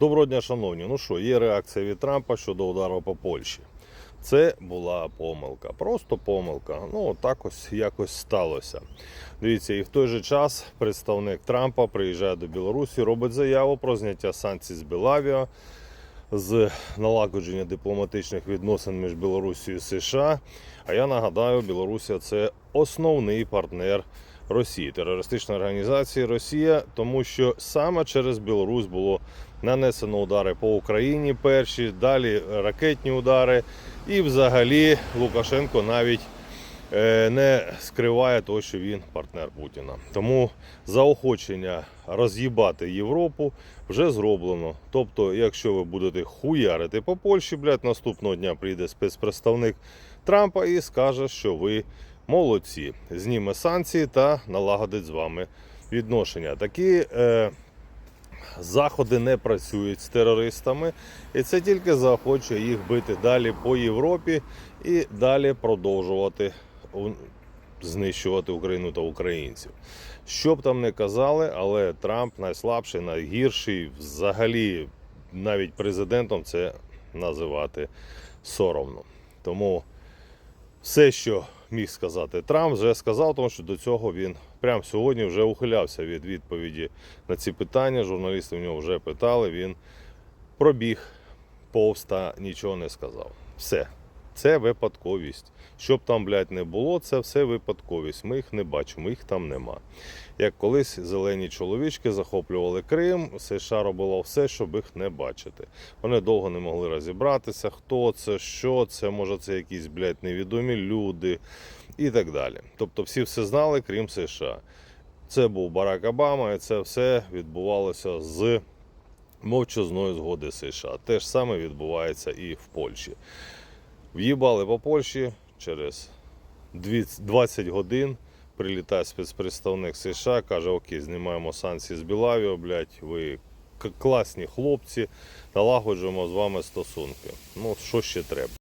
Доброго дня, шановні. Ну що, є реакція від Трампа щодо удару по Польщі. Це була помилка, просто помилка. Ну, так ось якось сталося. Дивіться, і в той же час представник Трампа приїжджає до Білорусі, робить заяву про зняття санкцій з Білавіо, з налагодження дипломатичних відносин між Білорусією і США. А я нагадаю, Білорусія це основний партнер Росії, терористична організація Росія, тому що саме через Білорусь було нанесено удари по Україні перші, далі ракетні удари. І взагалі Лукашенко навіть е, не скриває того, що він партнер Путіна. Тому заохочення роз'їбати Європу вже зроблено. Тобто, якщо ви будете хуярити по Польщі, блядь, наступного дня прийде спецпредставник Трампа і скаже, що ви молодці, зніме санкції та налагодить з вами відношення. Такі е, заходи не працюють з терористами, і це тільки заохочує їх бити далі по Європі і далі продовжувати знищувати Україну та українців. Що б там не казали, але Трамп найслабший, найгірший, взагалі навіть президентом це називати соромно. Тому все, що міг сказати Трамп, вже сказав, тому що до цього він прямо сьогодні вже ухилявся від відповіді на ці питання. Журналісти в нього вже питали. Він пробіг повста, нічого не сказав. Все. Це випадковість. Щоб там, блядь, не було, це все випадковість. Ми їх не бачимо, їх там нема. Як колись зелені чоловічки захоплювали Крим, США робило все, щоб їх не бачити. Вони довго не могли розібратися, хто це, що це, може це якісь, блядь, невідомі люди і так далі. Тобто всі все знали, крім США. Це був Барак Обама, і це все відбувалося з мовчазної згоди США. Те ж саме відбувається і в Польщі. В'їбали по Польщі через 20 годин. Прилітає спецпредставник США, каже: Окей, знімаємо санкції з Білавіо, блядь, ви класні хлопці, налагоджуємо з вами стосунки. Ну, що ще треба?